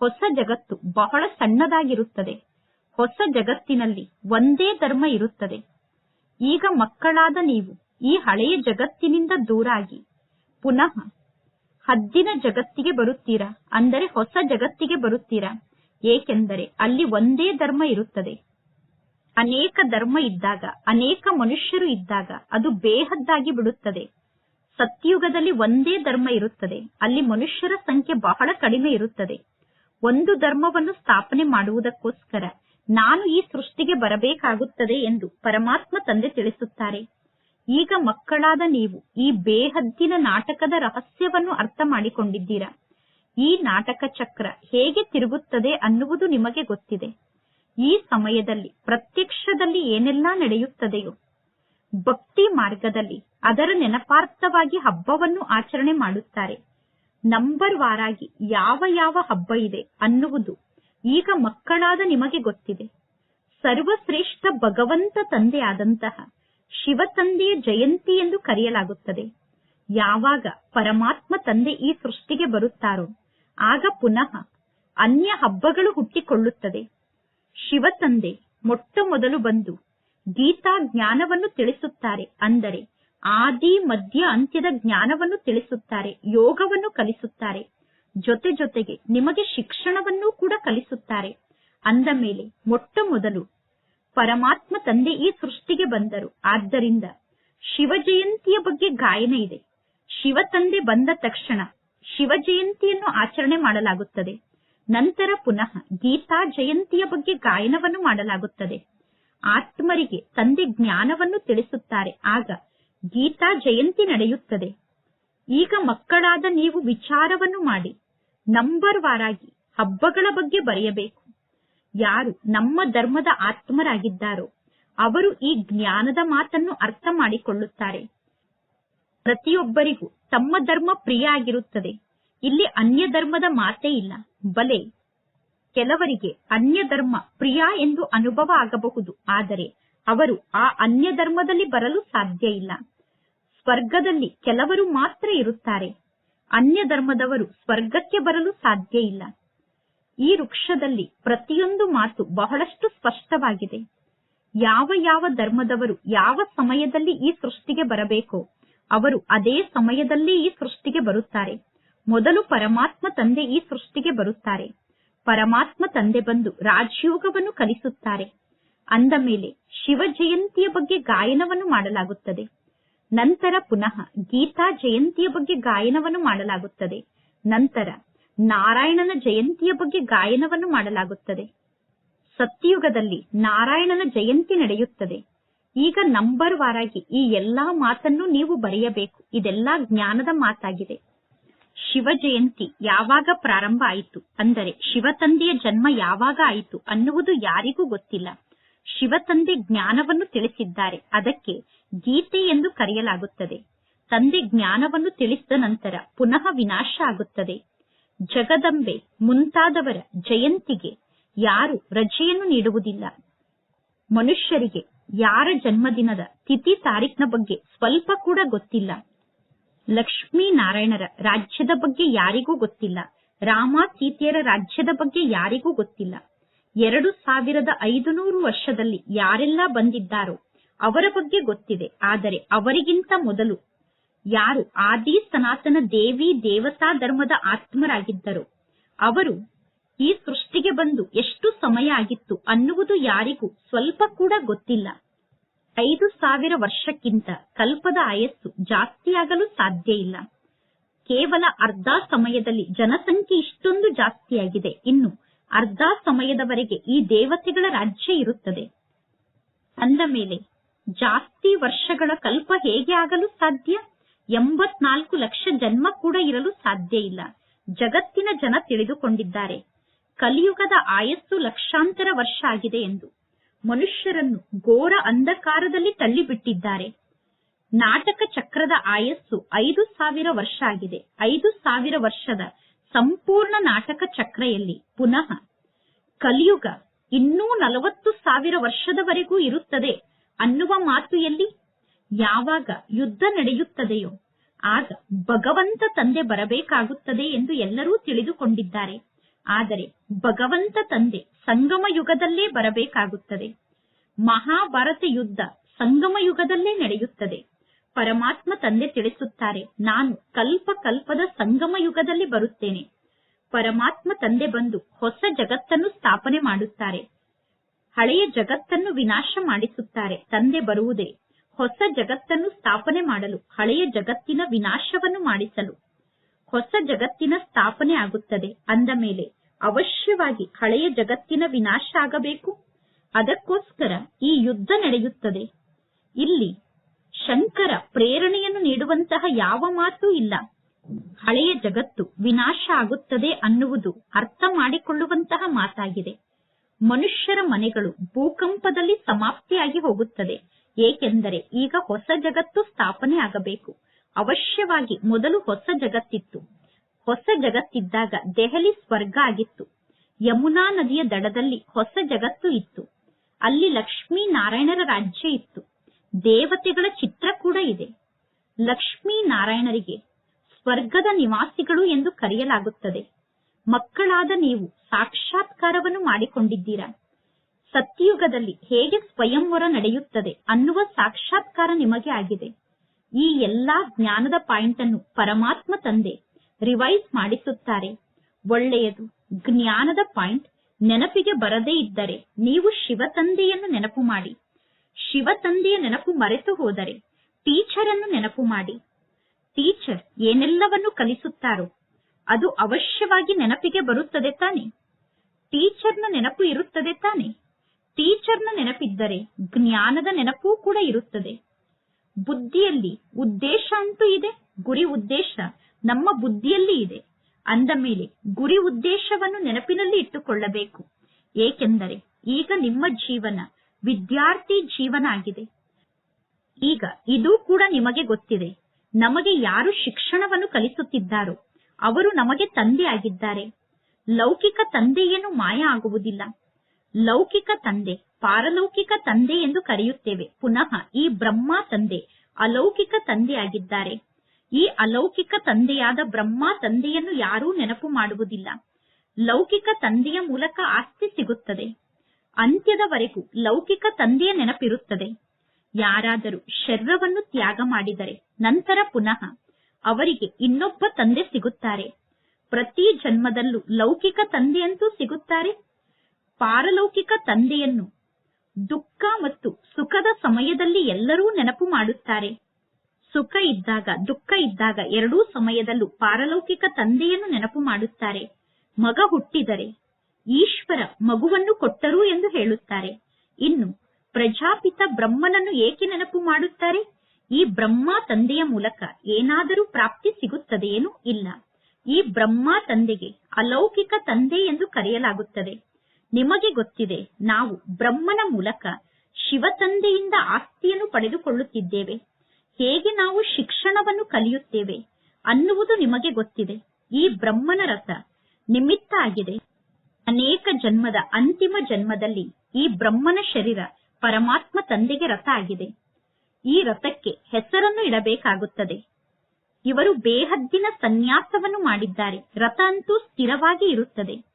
ಹೊಸ ಜಗತ್ತು ಬಹಳ ಸಣ್ಣದಾಗಿರುತ್ತದೆ. ಹೊಸ ಜಗತ್ತಿನಲ್ಲಿ ಒಂದೇ ಧರ್ಮ ಇರುತ್ತದೆ. ಈಗ ಮಕ್ಕಳಾದ ನೀವು ಈ ಹಳೆಯ ಜಗತ್ತಿನಿಂದ ದೂರಾಗಿ. ಪುನಃ ಹದ್ದಿನ ಜಗತ್ತಿಗೆ ಬರುತ್ತೀರಾ? ಅಂದರೆ ಹೊಸ ಜಗತ್ತಿಗೆ ಬರುತ್ತೀರಾ? ಏಕೆಂದರೆ ಅಲ್ಲಿ ಒಂದೇ ಧರ್ಮ ಇರುತ್ತದೆ. ಅನೇಕ ಧರ್ಮ ಇದ್ದಾಗ, ಅನೇಕ ಮನುಷ್ಯರು ಇದ್ದಾಗ ಅದು ಬೇಹದ್ದಾಗಿ ಬಿಡುತ್ತದೆ. ಸತ್ಯುಗದಲ್ಲಿ ಒಂದೇ ಧರ್ಮ ಇರುತ್ತದೆ. ಅಲ್ಲಿ ಮನುಷ್ಯರ ಸಂಖ್ಯೆ ಬಹಳ ಕಡಿಮೆ ಇರುತ್ತದೆ. ಒಂದು ಧರ್ಮವನ್ನು ಸ್ಥಾಪನೆ ಮಾಡುವುದಕ್ಕೋಸ್ಕರ ನಾನು ಈ ಸೃಷ್ಟಿಗೆ ಬರಬೇಕಾಗುತ್ತದೆ ಎಂದು ಪರಮಾತ್ಮ ತಂದೆ ತಿಳಿಸುತ್ತಾರೆ. ಈಗ ಮಕ್ಕಳಾದ ನೀವು ಈ ಬೇಹದ್ದಿನ ನಾಟಕದ ರಹಸ್ಯವನ್ನು ಅರ್ಥ ಮಾಡಿಕೊಂಡಿದ್ದೀರಾ. ಈ ನಾಟಕ ಚಕ್ರ ಹೇಗೆ ತಿರುಗುತ್ತದೆ ಅನ್ನುವುದು ನಿಮಗೆ ಗೊತ್ತಿದೆ. ಈ ಸಮಯದಲ್ಲಿ ಪ್ರತ್ಯಕ್ಷದಲ್ಲಿ ಏನೆಲ್ಲಾ ನಡೆಯುತ್ತದೆಯೋ. ಭಕ್ತಿ ಮಾರ್ಗದಲ್ಲಿ ಅದರ ನೆನಪಾರ್ಥವಾಗಿ ಹಬ್ಬವನ್ನು ಆಚರಣೆ ಮಾಡುತ್ತಾರೆ. ನಂಬರ್ ವಾರಾಗಿ ಯಾವ ಯಾವ ಹಬ್ಬ ಇದೆ ಅನ್ನುವುದು ಈಗ ಮಕ್ಕಳಾದ ನಿಮಗೆ ಗೊತ್ತಿದೆ. ಸರ್ವಶ್ರೇಷ್ಠ ಭಗವಂತ ತಂದೆಯಾದಂತಹ ತಂದೆಯ ಜಯಂತಿ ಎಂದು ಕರೆಯಲಾಗುತ್ತದೆ. ಯಾವಾಗ ಪರಮಾತ್ಮ ತಂದೆ ಈ ಸೃಷ್ಟಿಗೆ ಬರುತ್ತಾರೋ, ಆಗ ಪುನಃ ಅನ್ಯ ಹಬ್ಬಗಳು ಹುಟ್ಟಿಕೊಳ್ಳುತ್ತದೆ. ಶಿವ ತಂದೆ ಮೊಟ್ಟ ಮೊದಲು ಬಂದು ಗೀತಾ ಜ್ಞಾನವನ್ನು ತಿಳಿಸುತ್ತಾರೆ, ಅಂದರೆ ಆದಿ, ಮಧ್ಯ, ಅಂತ್ಯದ ಜ್ಞಾನವನ್ನು ತಿಳಿಸುತ್ತಾರೆ, ಯೋಗವನ್ನು ಕಲಿಸುತ್ತಾರೆ. ಜೊತೆ ಜೊತೆಗೆ ನಿಮಗೆ ಶಿಕ್ಷಣವನ್ನೂ ಕೂಡ ಕಲಿಸುತ್ತಾರೆ. ಅಂದ ಮೇಲೆ ಮೊಟ್ಟ ಮೊದಲು ಪರಮಾತ್ಮ ತಂದೆ ಈ ಸೃಷ್ಟಿಗೆ ಬಂದರು. ಆದ್ದರಿಂದ ಶಿವ ಜಯಂತಿಯ ಬಗ್ಗೆ ಗಾಯನ ಇದೆ. ಶಿವ ತಂದೆ ಬಂದ ತಕ್ಷಣ ಶಿವ ಜಯಂತಿಯನ್ನು ಆಚರಣೆ ಮಾಡಲಾಗುತ್ತದೆ. ನಂತರ ಪುನಃ ಗೀತಾ ಜಯಂತಿಯ ಬಗ್ಗೆ ಗಾಯನವನ್ನು ಮಾಡಲಾಗುತ್ತದೆ. ಆತ್ಮರಿಗೆ ತಂದೆ ಜ್ಞಾನವನ್ನು ತಿಳಿಸುತ್ತಾರೆ. ಆಗ ಗೀತಾ ಜಯಂತಿ ನಡೆಯುತ್ತದೆ. ಈಗ ಮಕ್ಕಳಾದ ನೀವು ವಿಚಾರವನ್ನು ಮಾಡಿ, ನಂಬರ್ ವಾರಾಗಿ ಹಬ್ಬಗಳ ಬಗ್ಗೆ ಬರೆಯಬೇಕು. ಯಾರು ನಮ್ಮ ಧರ್ಮದ ಆತ್ಮರಾಗಿದ್ದಾರೋ ಅವರು ಈ ಜ್ಞಾನದ ಮಾತನ್ನು ಅರ್ಥ ಮಾಡಿಕೊಳ್ಳುತ್ತಾರೆ. ಪ್ರತಿಯೊಬ್ಬರಿಗೂ ತಮ್ಮ ಧರ್ಮ ಪ್ರಿಯ ಆಗಿರುತ್ತದೆ ಇಲ್ಲಿ ಅನ್ಯ ಧರ್ಮದ ಮಾತೇ ಇಲ್ಲ. ಬಲೆ, ಕೆಲವರಿಗೆ ಅನ್ಯ ಧರ್ಮ ಪ್ರಿಯ ಎಂದು ಅನುಭವ ಆಗಬಹುದು. ಆದರೆ ಅವರು ಆ ಅನ್ಯ ಧರ್ಮದಲ್ಲಿ ಬರಲು ಸಾಧ್ಯ ಇಲ್ಲ. ಸ್ವರ್ಗದಲ್ಲಿ ಕೆಲವರು ಮಾತ್ರ ಇರುತ್ತಾರೆ. ಅನ್ಯ ಧರ್ಮದವರು ಸ್ವರ್ಗಕ್ಕೆ ಬರಲು ಸಾಧ್ಯ ಇಲ್ಲ. ಈ ವೃಕ್ಷದಲ್ಲಿ ಪ್ರತಿಯೊಂದು ಮಾತು ಬಹಳಷ್ಟು ಸ್ಪಷ್ಟವಾಗಿದೆ. ಯಾವ ಯಾವ ಧರ್ಮದವರು ಯಾವ ಸಮಯದಲ್ಲಿ ಈ ಸೃಷ್ಟಿಗೆ ಬರಬೇಕೋ, ಅವರು ಅದೇ ಸಮಯದಲ್ಲಿ ಈ ಸೃಷ್ಟಿಗೆ ಬರುತ್ತಾರೆ. ಮೊದಲು ಪರಮಾತ್ಮ ತಂದೆ ಈ ಸೃಷ್ಟಿಗೆ ಬರುತ್ತಾರೆ. ಪರಮಾತ್ಮ ತಂದೆ ಬಂದು ರಾಜಯೋಗವನ್ನು ಕಲಿಸುತ್ತಾರೆ. ಅಂದ ಮೇಲೆ ಶಿವ ಜಯಂತಿಯ ಬಗ್ಗೆ ಗಾಯನವನ್ನು ಮಾಡಲಾಗುತ್ತದೆ. ನಂತರ ಪುನಃ ಗೀತಾ ಜಯಂತಿಯ ಬಗ್ಗೆ ಗಾಯನವನ್ನು ಮಾಡಲಾಗುತ್ತದೆ. ನಂತರ ನಾರಾಯಣನ ಜಯಂತಿಯ ಬಗ್ಗೆ ಗಾಯನವನ್ನು ಮಾಡಲಾಗುತ್ತದೆ. ಸತ್ಯಯುಗದಲ್ಲಿ ನಾರಾಯಣನ ಜಯಂತಿ ನಡೆಯುತ್ತದೆ. ಈಗ ನಂಬರ್ ವಾರಾಗಿ ಈ ಎಲ್ಲಾ ಮಾತನ್ನು ನೀವು ಬರೆಯಬೇಕು. ಇದೆಲ್ಲ ಜ್ಞಾನದ ಮಾತಾಗಿದೆ. ಶಿವ ಜಯಂತಿ ಯಾವಾಗ ಪ್ರಾರಂಭ ಆಯಿತು? ಅಂದರೆ ಶಿವ ತಂದೆಯ ಜನ್ಮ ಯಾವಾಗ ಆಯಿತು ಅನ್ನುವುದು ಯಾರಿಗೂ ಗೊತ್ತಿಲ್ಲ. ಶಿವ ತಂದೆ ಜ್ಞಾನವನ್ನು ತಿಳಿಸಿದ್ದಾರೆ. ಅದಕ್ಕೆ ಗೀತೆ ಎಂದು ಕರೆಯಲಾಗುತ್ತದೆ. ತಂದೆ ಜ್ಞಾನವನ್ನು ತಿಳಿಸಿದ ನಂತರ ಪುನಃ ವಿನಾಶ ಆಗುತ್ತದೆ. ಜಗದಂಬೆ ಮುಂತಾದವರ ಜಯಂತಿಗೆ ಯಾರು ರಜೆಯನ್ನು ನೀಡುವುದಿಲ್ಲ. ಮನುಷ್ಯರಿಗೆ ಯಾರ ಜನ್ಮದಿನದ ತಿಥಿ ತಾರೀಖಿನ ಬಗ್ಗೆ ಸ್ವಲ್ಪ ಕೂಡ ಗೊತ್ತಿಲ್ಲ. ಲಕ್ಷ್ಮೀನಾರಾಯಣರ ರಾಜ್ಯದ ಬಗ್ಗೆ ಯಾರಿಗೂ ಗೊತ್ತಿಲ್ಲ. ರಾಮ ಸೀತೆಯರ ರಾಜ್ಯದ ಬಗ್ಗೆ ಯಾರಿಗೂ ಗೊತ್ತಿಲ್ಲ. ಎರಡು ಸಾವಿರದ ಐದು ನೂರು ವರ್ಷದಲ್ಲಿ ಯಾರೆಲ್ಲ ಬಂದಿದ್ದಾರೋ ಅವರ ಬಗ್ಗೆ ಗೊತ್ತಿದೆ. ಆದರೆ ಅವರಿಗಿಂತ ಮೊದಲು ಯಾರು? ಆದಿ ಸನಾತನ ದೇವಿ ದೇವತಾ ಧರ್ಮದ ಆತ್ಮರಾಗಿದ್ದರು. ಅವರು ಈ ಸೃಷ್ಟಿಗೆ ಬಂದು ಎಷ್ಟು ಸಮಯ ಆಗಿತ್ತು ಅನ್ನುವುದು ಯಾರಿಗೂ ಸ್ವಲ್ಪ ಕೂಡ ಗೊತ್ತಿಲ್ಲ. ಐದು ಸಾವಿರ ವರ್ಷಕ್ಕಿಂತ ಕಲ್ಪದ ಆಯಸ್ಸು ಜಾಸ್ತಿಯಾಗಲು ಸಾಧ್ಯ ಇಲ್ಲ. ಕೇವಲ ಅರ್ಧ ಸಮಯದಲ್ಲಿ ಜನಸಂಖ್ಯೆ ಇಷ್ಟೊಂದು ಜಾಸ್ತಿಯಾಗಿದೆ. ಇನ್ನು ಅರ್ಧ ಸಮಯದವರೆಗೆ ಈ ದೇವತೆಗಳ ರಾಜ್ಯ ಇರುತ್ತದೆ. ಅಂದ ಮೇಲೆ ಜಾಸ್ತಿ ವರ್ಷಗಳ ಕಲ್ಪ ಹೇಗೆ ಆಗಲು ಸಾಧ್ಯ? ಎಂಬತ್ನಾಲ್ಕು ಲಕ್ಷ ಜನ್ಮ ಕೂಡ ಇರಲು ಸಾಧ್ಯ ಇಲ್ಲ. ಜಗತ್ತಿನ ಜನ ತಿಳಿದುಕೊಂಡಿದ್ದಾರೆ. ಕಲಿಯುಗದ ಆಯಸ್ಸು ಲಕ್ಷಾಂತರ ವರ್ಷ ಆಗಿದೆ ಎಂದು. ಮನುಷ್ಯರನ್ನು ಘೋರ ಅಂಧಕಾರದಲ್ಲಿ ತಳ್ಳಿಬಿಟ್ಟಿದ್ದಾರೆ. ನಾಟಕ ಚಕ್ರದ ಆಯಸ್ಸು ಐದು ಸಾವಿರ ವರ್ಷ ಆಗಿದೆ. ಐದು ಸಾವಿರ ವರ್ಷದ ಸಂಪೂರ್ಣ ನಾಟಕ ಚಕ್ರೆಯಲ್ಲಿ ಪುನಃ ಕಲಿಯುಗ ಇನ್ನೂ ನಲವತ್ತು ಸಾವಿರ ವರ್ಷದವರೆಗೂ ಇರುತ್ತದೆ ಅನ್ನುವ ಮಾತು ಯಾವಾಗ ಯುದ್ಧ ನಡೆಯುತ್ತದೆಯೋ, ಆಗ ಭಗವಂತ ತಂದೆ ಬರಬೇಕಾಗುತ್ತದೆ ಎಂದು ಎಲ್ಲರೂ ತಿಳಿದುಕೊಂಡಿದ್ದಾರೆ. ಆದರೆ ಭಗವಂತ ತಂದೆ ಸಂಗಮ ಯುಗದಲ್ಲೇ ಬರಬೇಕಾಗುತ್ತದೆ. ಮಹಾಭಾರತ ಯುದ್ಧ ಸಂಗಮ ಯುಗದಲ್ಲೇ ನಡೆಯುತ್ತದೆ. ಪರಮಾತ್ಮ ತಂದೆ ತಿಳಿಸುತ್ತಾರೆ, ನಾನು ಕಲ್ಪ ಕಲ್ಪದ ಸಂಗಮ ಯುಗದಲ್ಲಿ ಬರುತ್ತೇನೆ. ಪರಮಾತ್ಮ ತಂದೆ ಬಂದು ಹೊಸ ಜಗತ್ತನ್ನು ಸ್ಥಾಪನೆ ಮಾಡುತ್ತಾರೆ. ಹಳೆಯ ಜಗತ್ತನ್ನು ವಿನಾಶ ಮಾಡಿಸುತ್ತಾರೆ. ತಂದೆ ಬರುವುದೇ ಹೊಸ ಜಗತ್ತನ್ನು ಸ್ಥಾಪನೆ ಮಾಡಲು, ಹಳೆಯ ಜಗತ್ತಿನ ವಿನಾಶವನ್ನು ಮಾಡಿಸಲು. ಹೊಸ ಜಗತ್ತಿನ ಸ್ಥಾಪನೆ ಆಗುತ್ತದೆ. ಅಂದ ಮೇಲೆ, ಅವಶ್ಯವಾಗಿ ಹಳೆಯ ಜಗತ್ತಿನ ವಿನಾಶ ಆಗಬೇಕು. ಅದಕ್ಕೋಸ್ಕರ ಈ ಯುದ್ಧ ನಡೆಯುತ್ತದೆ. ಇಲ್ಲಿ ಶಂಕರ ಪ್ರೇರಣೆಯನ್ನು ನೀಡುವಂತಹ ಯಾವ ಮಾತೂ ಇಲ್ಲ. ಹಳೆಯ ಜಗತ್ತು ವಿನಾಶ ಆಗುತ್ತದೆ ಅನ್ನುವುದು ಅರ್ಥ ಮಾಡಿಕೊಳ್ಳುವಂತಹ ಮಾತಾಗಿದೆ. ಮನುಷ್ಯರ ಮನೆಗಳು ಭೂಕಂಪದಲ್ಲಿ ಸಮಾಪ್ತಿಯಾಗಿ ಹೋಗುತ್ತದೆ. ಏಕೆಂದರೆ ಈಗ ಹೊಸ ಜಗತ್ತು ಸ್ಥಾಪನೆ ಆಗಬೇಕು. ಅವಶ್ಯವಾಗಿ ಮೊದಲು ಹೊಸ ಜಗತ್ತಿತ್ತು. ಹೊಸ ಜಗತ್ತಿದ್ದಾಗ ದೆಹಲಿ ಸ್ವರ್ಗ ಆಗಿತ್ತು. ಯಮುನಾ ನದಿಯ ದಡದಲ್ಲಿ ಹೊಸ ಜಗತ್ತು ಇತ್ತು. ಅಲ್ಲಿ ಲಕ್ಷ್ಮೀ ನಾರಾಯಣರ ರಾಜ್ಯ ಇತ್ತು. ದೇವತೆಗಳ ಚಿತ್ರ ಕೂಡ ಇದೆ. ಲಕ್ಷ್ಮೀ ನಾರಾಯಣರಿಗೆ ಸ್ವರ್ಗದ ನಿವಾಸಿಗಳು ಎಂದು ಕರೆಯಲಾಗುತ್ತದೆ. ಮಕ್ಕಳಾದ ನೀವು ಸಾಕ್ಷಾತ್ಕಾರವನ್ನು ಮಾಡಿಕೊಂಡಿದ್ದೀರಾ? ಸತ್ಯಯುಗದಲ್ಲಿ ಹೇಗೆ ಸ್ವಯಂವರ ನಡೆಯುತ್ತದೆ ಅನ್ನುವ ಸಾಕ್ಷಾತ್ಕಾರ ನಿಮಗೆ ಆಗಿದೆ. ಈ ಎಲ್ಲಾ ಜ್ಞಾನದ ಪಾಯಿಂಟ್ ಅನ್ನು ಪರಮಾತ್ಮ ತಂದೆ ರಿವೈಸ್ ಮಾಡಿಸುತ್ತಾರೆ. ಒಳ್ಳೆಯದು, ಜ್ಞಾನದ ಪಾಯಿಂಟ್ ನೆನಪಿಗೆ ಬರದೇ ಇದ್ದರೆ ನೀವು ಶಿವ ತಂದೆಯನ್ನು ನೆನಪು ಮಾಡಿ. ಶಿವ ತಂದೆಯ ನೆನಪು ಮರೆತು ಹೋದರೆ ಟೀಚರ್ ಅನ್ನು ನೆನಪು ಮಾಡಿ. ಟೀಚರ್ ಏನೆಲ್ಲವನ್ನು ಕಲಿಸುತ್ತಾರೋ ಅದು ಅವಶ್ಯವಾಗಿ ನೆನಪಿಗೆ ಬರುತ್ತದೆ ತಾನೆ. ಟೀಚರ್ನ ನೆನಪು ಇರುತ್ತದೆ ತಾನೆ. ಟೀಚರ್ನ ನೆನಪಿದ್ದರೆ ಜ್ಞಾನದ ನೆನಪೂ ಕೂಡ ಇರುತ್ತದೆ. ಬುದ್ಧಿಯಲ್ಲಿ ಉದ್ದೇಶ ಅಂತೂ ಇದೆ, ಗುರಿ ಉದ್ದೇಶ ನಮ್ಮ ಬುದ್ಧಿಯಲ್ಲಿ ಇದೆ. ಅಂದ ಮೇಲೆ ಗುರಿ ಉದ್ದೇಶವನ್ನು ನೆನಪಿನಲ್ಲಿ ಇಟ್ಟುಕೊಳ್ಳಬೇಕು. ಏಕೆಂದರೆ ಈಗ ನಿಮ್ಮ ಜೀವನ ವಿದ್ಯಾರ್ಥಿ ಜೀವನ ಆಗಿದೆ. ಈಗ ಇದು ಕೂಡ ನಿಮಗೆ ಗೊತ್ತಿದೆ. ನಮಗೆ ಯಾರು ಶಿಕ್ಷಣವನ್ನು ಕಲಿಸುತ್ತಿದ್ದಾರೋ ಅವರು ನಮಗೆ ತಂದೆ ಆಗಿದ್ದಾರೆ ಲೌಕಿಕ ತಂದೆಯೇನು ಮಾಯ ಆಗುವುದಿಲ್ಲ. ಲೌಕಿಕ ತಂದೆ, ಪಾರಲೌಕಿಕ ತಂದೆ ಎಂದು ಕರೆಯುತ್ತೇವೆ. ಪುನಃ ಈ ಬ್ರಹ್ಮ ತಂದೆ ಅಲೌಕಿಕ ತಂದೆಯಾಗಿದ್ದಾರೆ. ಈ ಅಲೌಕಿಕ ತಂದೆಯಾದ ಬ್ರಹ್ಮ ತಂದೆಯನ್ನು ಯಾರೂ ನೆನಪು ಮಾಡುವುದಿಲ್ಲ. ಲೌಕಿಕ ತಂದೆಯ ಮೂಲಕ ಆಸ್ತಿ ಸಿಗುತ್ತದೆ. ಅಂತ್ಯದವರೆಗೂ ಲೌಕಿಕ ತಂದೆಯ ನೆನಪಿರುತ್ತದೆ. ಯಾರಾದರೂ ಶರೀರವನ್ನು ತ್ಯಾಗ ಮಾಡಿದರೆ ನಂತರ ಪುನಃ ಅವರಿಗೆ ಇನ್ನೊಬ್ಬ ತಂದೆ ಸಿಗುತ್ತಾರೆ. ಪ್ರತಿ ಜನ್ಮದಲ್ಲೂ ಲೌಕಿಕ ತಂದೆಯಂತೂ ಸಿಗುತ್ತಾರೆ. ಪಾರಲೌಕಿಕ ತಂದೆಯನ್ನು ದುಃಖ ಮತ್ತು ಸುಖದ ಸಮಯದಲ್ಲಿ ಎಲ್ಲರೂ ನೆನಪು ಮಾಡುತ್ತಾರೆ. ಸುಖ ಇದ್ದಾಗ, ದುಃಖ ಇದ್ದಾಗ ಎರಡೂ ಸಮಯದಲ್ಲೂ ಪಾರಲೌಕಿಕ ತಂದೆಯನ್ನು ನೆನಪು ಮಾಡುತ್ತಾರೆ. ಮಗ ಹುಟ್ಟಿದರೆ ಈಶ್ವರ ಮಗುವನ್ನು ಕೊಟ್ಟರು ಎಂದು ಹೇಳುತ್ತಾರೆ. ಇನ್ನು ಪ್ರಜಾಪಿತ ಬ್ರಹ್ಮನನ್ನು ಏಕೆ ನೆನಪು ಮಾಡುತ್ತಾರೆ? ಈ ಬ್ರಹ್ಮ ತಂದೆಯ ಮೂಲಕ ಏನಾದರೂ ಪ್ರಾಪ್ತಿ ಸಿಗುತ್ತದೆಯೇನೂ ಇಲ್ಲ. ಈ ಬ್ರಹ್ಮ ತಂದೆಗೆ ಅಲೌಕಿಕ ತಂದೆ ಎಂದು ಕರೆಯಲಾಗುತ್ತದೆ. ನಿಮಗೆ ಗೊತ್ತಿದೆ, ನಾವು ಬ್ರಹ್ಮನ ಮೂಲಕ ಶಿವ ತಂದೆಯಿಂದ ಆಸ್ತಿಯನ್ನು ಪಡೆದುಕೊಳ್ಳುತ್ತಿದ್ದೇವೆ. ಹೇಗೆ ನಾವು ಶಿಕ್ಷಣವನ್ನು ಕಲಿಯುತ್ತೇವೆ ಅನ್ನುವುದು ನಿಮಗೆ ಗೊತ್ತಿದೆ. ಈ ಬ್ರಹ್ಮನ ರಥ ನಿಮಿತ್ತ ಆಗಿದೆ. ಅನೇಕ ಜನ್ಮದ ಅಂತಿಮ ಜನ್ಮದಲ್ಲಿ ಈ ಬ್ರಹ್ಮನ ಶರೀರ ಪರಮಾತ್ಮ ತಂದೆಗೆ ರಥ ಆಗಿದೆ. ಈ ರಥಕ್ಕೆ ಹೆಸರನ್ನು ಇಡಬೇಕಾಗುತ್ತದೆ. ಇವರು ಬೇಹದ್ದಿನ ಸನ್ಯಾಸವನ್ನು ಮಾಡಿದ್ದಾರೆ. ರಥ ಅಂತೂ ಸ್ಥಿರವಾಗಿ ಇರುತ್ತದೆ.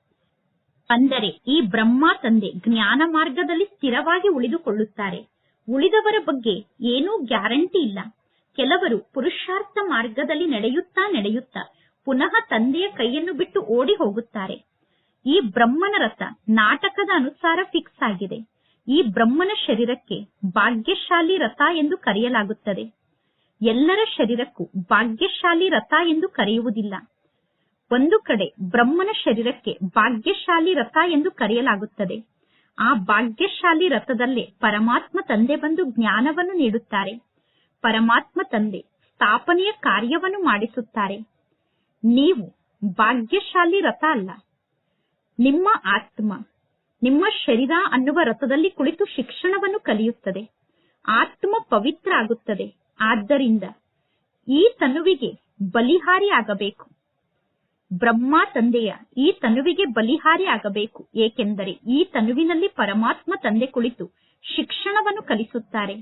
ಅಂದರೆ ಈ ಬ್ರಹ್ಮ ತಂದೆ ಜ್ಞಾನ ಮಾರ್ಗದಲ್ಲಿ ಸ್ಥಿರವಾಗಿ ಉಳಿದುಕೊಳ್ಳುತ್ತಾರೆ. ಉಳಿದವರ ಬಗ್ಗೆ ಏನೂ ಗ್ಯಾರಂಟಿ ಇಲ್ಲ. ಕೆಲವರು ಪುರುಷಾರ್ಥ ಮಾರ್ಗದಲ್ಲಿ ನಡೆಯುತ್ತಾ ನಡೆಯುತ್ತಾ ಪುನಃ ತಂದೆಯ ಕೈಯನ್ನು ಬಿಟ್ಟು ಓಡಿ ಹೋಗುತ್ತಾರೆ. ಈ ಬ್ರಹ್ಮನ ರಥ ನಾಟಕದ ಅನುಸಾರ ಫಿಕ್ಸ್ ಆಗಿದೆ. ಈ ಬ್ರಹ್ಮನ ಶರೀರಕ್ಕೆ ಭಾಗ್ಯಶಾಲಿ ರಥ ಎಂದು ಕರೆಯಲಾಗುತ್ತದೆ. ಎಲ್ಲರ ಶರೀರಕ್ಕೂ ಭಾಗ್ಯಶಾಲಿ ರಥ ಎಂದು ಕರೆಯುವುದಿಲ್ಲ. ಒಂದು ಕಡೆ ಬ್ರಹ್ಮನ ಶರೀರಕ್ಕೆ ಭಾಗ್ಯಶಾಲಿ ರಥ ಎಂದು ಕರೆಯಲಾಗುತ್ತದೆ. ಆ ಭಾಗ್ಯಶಾಲಿ ರಥದಲ್ಲೇ ಪರಮಾತ್ಮ ತಂದೆ ಬಂದು ಜ್ಞಾನವನ್ನು ನೀಡುತ್ತಾರೆ. ಪರಮಾತ್ಮ ತಂದೆ ಸ್ಥಾಪನೆಯ ಕಾರ್ಯವನ್ನು ಮಾಡಿಸುತ್ತಾರೆ. ನೀವು ಭಾಗ್ಯಶಾಲಿ ರಥ ಅಲ್ಲ. ನಿಮ್ಮ ಆತ್ಮ, ನಿಮ್ಮ ಶರೀರ ಅನ್ನುವ ರಥದಲ್ಲಿ ಕುಳಿತು ಶಿಕ್ಷಣವನ್ನು ಕಲಿಯುತ್ತದೆ. ಆತ್ಮ ಪವಿತ್ರ ಆಗುತ್ತದೆ. ಆದ್ದರಿಂದ ಈ ತನುವಿಗೆ ಬಲಿಹಾರಿ ಆಗಬೇಕು. ಬ್ರಹ್ಮ ತಂದೆಯ ಈ ತನುವಿಗೆ ಬಲಿಹಾರಿ ಆಗಬೇಕು ಏಕೆಂದರೆ ಈ ತನುವಿನಲ್ಲಿ ಪರಮಾತ್ಮ ತಂದೆ ಕುಳಿತು ಶಿಕ್ಷಣವನ್ನು ಕಲಿಸುತ್ತಾರೆ.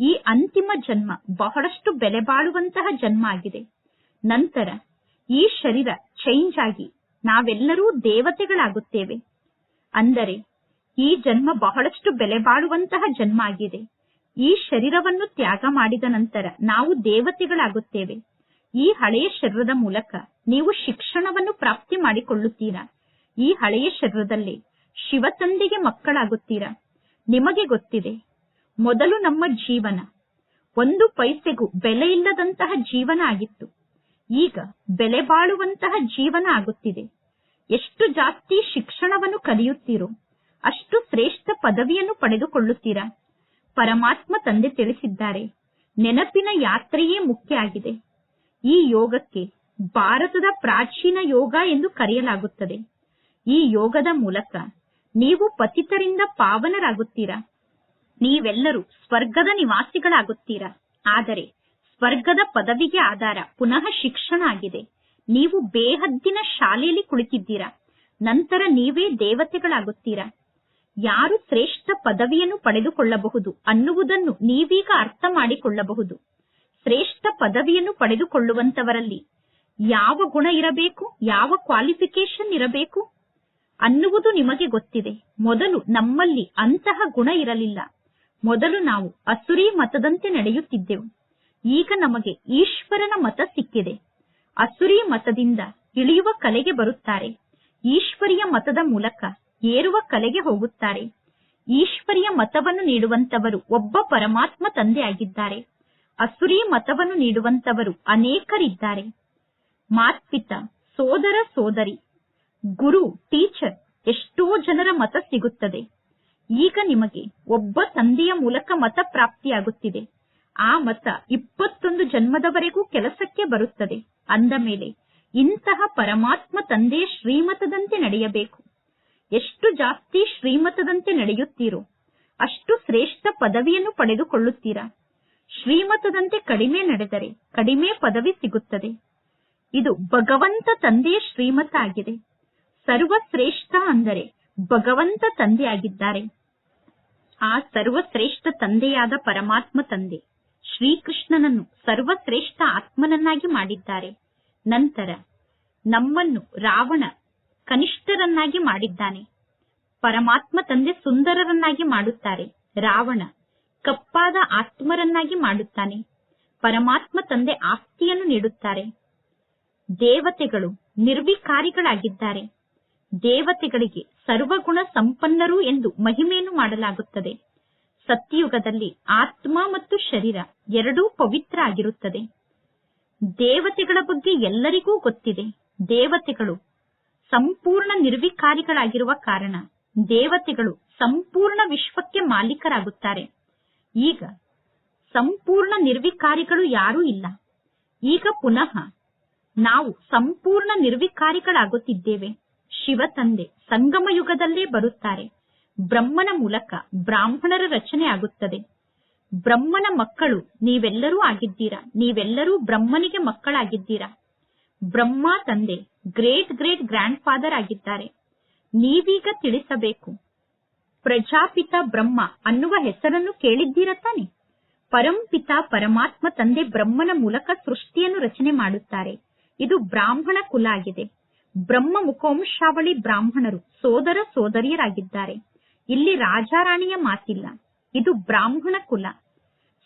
ಈ ಅಂತಿಮ ಜನ್ಮ ಬಹಳಷ್ಟು ಬೆಲೆ ಬಾಳುವಂತಹ ಜನ್ಮ ಆಗಿದೆ. ನಂತರ ಈ ಶರೀರ ಚೇಂಜ್ ಆಗಿ ನಾವೆಲ್ಲರೂ ದೇವತೆಗಳಾಗುತ್ತೇವೆ. ಅಂದರೆ ಈ ಜನ್ಮ ಬಹಳಷ್ಟು ಬೆಲೆ ಬಾಳುವಂತಹ ಜನ್ಮ ಆಗಿದೆ. ಈ ಶರೀರವನ್ನು ತ್ಯಾಗ ಮಾಡಿದ ನಂತರ ನಾವು ದೇವತೆಗಳಾಗುತ್ತೇವೆ. ಈ ಹಳೆಯ ಶರೀರದ ಮೂಲಕ ನೀವು ಶಿಕ್ಷಣವನ್ನು ಪ್ರಾಪ್ತಿ ಮಾಡಿಕೊಳ್ಳುತ್ತೀರಾ? ಈ ಹಳೆಯ ಶರೀರದಲ್ಲಿ ಶಿವತಂದೆಗೆ ಮಕ್ಕಳಾಗುತ್ತೀರಾ? ನಿಮಗೆ ಗೊತ್ತಿದೆ, ಮೊದಲು ನಮ್ಮ ಜೀವನ ಒಂದು ಪೈಸೆಗೂ ಬೆಲೆ ಇಲ್ಲದಂತಹ ಜೀವನ ಆಗಿತ್ತು. ಈಗ ಬೆಲೆ ಬಾಳುವಂತಹ ಜೀವನ ಆಗುತ್ತಿದೆ. ಎಷ್ಟು ಜಾಸ್ತಿ ಶಿಕ್ಷಣವನ್ನು ಕಲಿಯುತ್ತೀರೋ, ಅಷ್ಟು ಶ್ರೇಷ್ಠ ಪದವಿಯನ್ನು ಪಡೆದುಕೊಳ್ಳುತ್ತೀರಾ? ಪರಮಾತ್ಮ ತಂದೆ ತಿಳಿಸಿದ್ದಾರೆ, ನೆನಪಿನ ಯಾತ್ರೆಯೇ ಮುಖ್ಯ ಆಗಿದೆ. ಈ ಯೋಗಕ್ಕೆ ಭಾರತದ ಪ್ರಾಚೀನ ಯೋಗ ಎಂದು ಕರೆಯಲಾಗುತ್ತದೆ. ಈ ಯೋಗದ ಮೂಲಕ ನೀವು ಪತಿತರಿಂದ ಪಾವನರಾಗುತ್ತೀರಾ? ನೀವೆಲ್ಲರೂ ಸ್ವರ್ಗದ ನಿವಾಸಿಗಳಾಗುತ್ತೀರಾ? ಆದರೆ ಸ್ವರ್ಗದ ಪದವಿಗೆ ಆಧಾರ ಪುನಃ ಶಿಕ್ಷಣ ಆಗಿದೆ. ನೀವು ಬೇಹದ್ದಿನ ಶಾಲೆಯಲ್ಲಿ ಕುಳಿತಿದ್ದೀರಾ? ನಂತರ ನೀವೇ ದೇವತೆಗಳಾಗುತ್ತೀರಾ? ಯಾರು ಶ್ರೇಷ್ಠ ಪದವಿಯನ್ನು ಪಡೆದುಕೊಳ್ಳಬಹುದು ಅನ್ನುವುದನ್ನು ನೀವೀಗ ಅರ್ಥ ಮಾಡಿಕೊಳ್ಳಬಹುದು. ಶ್ರೇಷ್ಠ ಪದವಿಯನ್ನು ಪಡೆದುಕೊಳ್ಳುವಂತವರಲ್ಲಿ ಯಾವ ಗುಣ ಇರಬೇಕು, ಯಾವ ಕ್ವಾಲಿಫಿಕೇಶನ್ ಇರಬೇಕು ಅನ್ನುವುದು ನಿಮಗೆ ಗೊತ್ತಿದೆ. ಮೊದಲು ನಮ್ಮಲ್ಲಿ ಅಂತಹ ಗುಣ ಇರಲಿಲ್ಲ. ಮೊದಲು ನಾವು ಅಸುರಿ ಮತದಂತೆ ನಡೆಯುತ್ತಿದ್ದೆವು. ಈಗ ನಮಗೆ ಈಶ್ವರನ ಮತ ಸಿಕ್ಕಿದೆ. ಅಸುರಿ ಮತದಿಂದ ಇಳಿಯುವ ಕಲೆಗೆ ಬರುತ್ತಾರೆ. ಈಶ್ವರಿಯ ಮತದ ಮೂಲಕ ಏರುವ ಕಲೆಗೆ ಹೋಗುತ್ತಾರೆ. ಈಶ್ವರಿಯ ಮತವನ್ನು ನೀಡುವಂತವರು ಒಬ್ಬ ಪರಮಾತ್ಮ ತಂದೆ ಆಗಿದ್ದಾರೆ. ಅಸುರಿ ಮತವನ್ನು ನೀಡುವಂತವರು ಅನೇಕರಿದ್ದಾರೆ. ಮಾತ್ಪಿತ, ಸೋದರ, ಸೋದರಿ, ಗುರು, ಟೀಚರ್, ಎಷ್ಟೋ ಜನರ ಮತ ಸಿಗುತ್ತದೆ. ಈಗ ನಿಮಗೆ ಒಬ್ಬ ತಂದೆಯ ಮೂಲಕ ಮತ ಪ್ರಾಪ್ತಿಯಾಗುತ್ತಿದೆ. ಆ ಮತ ಇಪ್ಪತ್ತೊಂದು ಜನ್ಮದವರೆಗೂ ಕೆಲಸಕ್ಕೆ ಬರುತ್ತದೆ. ಅಂದ ಮೇಲೆ ಇಂತಹ ಪರಮಾತ್ಮ ತಂದೆಯ ಶ್ರೀಮತದಂತೆ ನಡೆಯಬೇಕು. ಎಷ್ಟು ಜಾಸ್ತಿ ಶ್ರೀಮತದಂತೆ ನಡೆಯುತ್ತೀರೋ, ಅಷ್ಟು ಶ್ರೇಷ್ಠ ಪದವಿಯನ್ನು ಪಡೆದುಕೊಳ್ಳುತ್ತೀರಾ. ಶ್ರೀಮತದಂತೆ ಕಡಿಮೆ ನಡೆದರೆ ಕಡಿಮೆ ಪದವಿ ಸಿಗುತ್ತದೆ. ಇದು ಭಗವಂತ ತಂದೆಯ ಶ್ರೀಮತ ಆಗಿದೆ. ಸರ್ವಶ್ರೇಷ್ಠ ಅಂದರೆ ಭಗವಂತ ತಂದೆಯಾಗಿದ್ದಾರೆ. ಆ ಸರ್ವಶ್ರೇಷ್ಠ ತಂದೆಯಾದ ಪರಮಾತ್ಮ ತಂದೆ ಶ್ರೀಕೃಷ್ಣನನ್ನು ಸರ್ವಶ್ರೇಷ್ಠ ಆತ್ಮನನ್ನಾಗಿ ಮಾಡಿದ್ದಾರೆ. ನಂತರ ನಮ್ಮನ್ನು ರಾವಣ ಕನಿಷ್ಠರನ್ನಾಗಿ ಮಾಡಿದ್ದಾನೆ. ಪರಮಾತ್ಮ ತಂದೆ ಸುಂದರರನ್ನಾಗಿ ಮಾಡುತ್ತಾರೆ. ರಾವಣ ಕಪ್ಪಾದ ಆತ್ಮರನ್ನಾಗಿ ಮಾಡುತ್ತಾನೆ. ಪರಮಾತ್ಮ ತಂದೆ ಆಸ್ತಿಯನ್ನು ನೀಡುತ್ತಾರೆ. ದೇವತೆಗಳು ನಿರ್ವಿಕಾರಿಗಳಾಗಿದ್ದಾರೆ. ದೇವತೆಗಳಿಗೆ ಸರ್ವಗುಣ ಸಂಪನ್ನರು ಎಂದು ಮಹಿಮೆಯನ್ನು ಮಾಡಲಾಗುತ್ತದೆ. ಸತ್ಯಯುಗದಲ್ಲಿ ಆತ್ಮ ಮತ್ತು ಶರೀರ ಎರಡೂ ಪವಿತ್ರ ಆಗಿರುತ್ತದೆ. ದೇವತೆಗಳ ಬಗ್ಗೆ ಎಲ್ಲರಿಗೂ ಗೊತ್ತಿದೆ. ದೇವತೆಗಳು ಸಂಪೂರ್ಣ ನಿರ್ವಿಕಾರಿಗಳಾಗಿರುವ ಕಾರಣ ದೇವತೆಗಳು ಸಂಪೂರ್ಣ ವಿಶ್ವಕ್ಕೆ ಮಾಲೀಕರಾಗುತ್ತಾರೆ. ಈಗ ಸಂಪೂರ್ಣ ನಿರ್ವಿಕಾರಿಗಳು ಯಾರೂ ಇಲ್ಲ. ಈಗ ಪುನಃ ನಾವು ಸಂಪೂರ್ಣ ನಿರ್ವಿಕಾರಿಗಳಾಗುತ್ತಿದ್ದೇವೆ. ಶಿವ ತಂದೆ ಸಂಗಮ ಯುಗದಲ್ಲೇ ಬರುತ್ತಾರೆ. ಬ್ರಹ್ಮನ ಮೂಲಕ ಬ್ರಾಹ್ಮಣರ ರಚನೆ ಆಗುತ್ತದೆ. ಬ್ರಹ್ಮನ ಮಕ್ಕಳು ನೀವೆಲ್ಲರೂ ಆಗಿದ್ದೀರಾ? ನೀವೆಲ್ಲರೂ ಬ್ರಹ್ಮನಿಗೆ ಮಕ್ಕಳಾಗಿದ್ದೀರಾ? ಬ್ರಹ್ಮ ತಂದೆ ಗ್ರೇಟ್ ಗ್ರೇಟ್ ಗ್ರ್ಯಾಂಡ್ ಫಾದರ್ ಆಗಿದ್ದಾರೆ. ನೀವೀಗ ತಿಳಿಸಬೇಕು. ಪ್ರಜಾಪಿತ ಬ್ರಹ್ಮ ಅನ್ನುವ ಹೆಸರನ್ನು ಕೇಳಿದ್ದೀರ ತಾನೆ? ಪರಂಪಿತ ಪರಮಾತ್ಮ ತಂದೆ ಬ್ರಹ್ಮನ ಮೂಲಕ ಸೃಷ್ಟಿಯನ್ನು ರಚನೆ ಮಾಡುತ್ತಾರೆ. ಇದು ಬ್ರಾಹ್ಮಣ ಕುಲ ಆಗಿದೆ. ಬ್ರಹ್ಮ ಮುಖವಂಶಾವಳಿ ಬ್ರಾಹ್ಮಣರು ಸೋದರ ಸೋದರಿಯರಾಗಿದ್ದಾರೆ. ಇಲ್ಲಿ ರಾಜಾರಾಣಿಯ ಮಾತಿಲ್ಲ. ಇದು ಬ್ರಾಹ್ಮಣ ಕುಲ.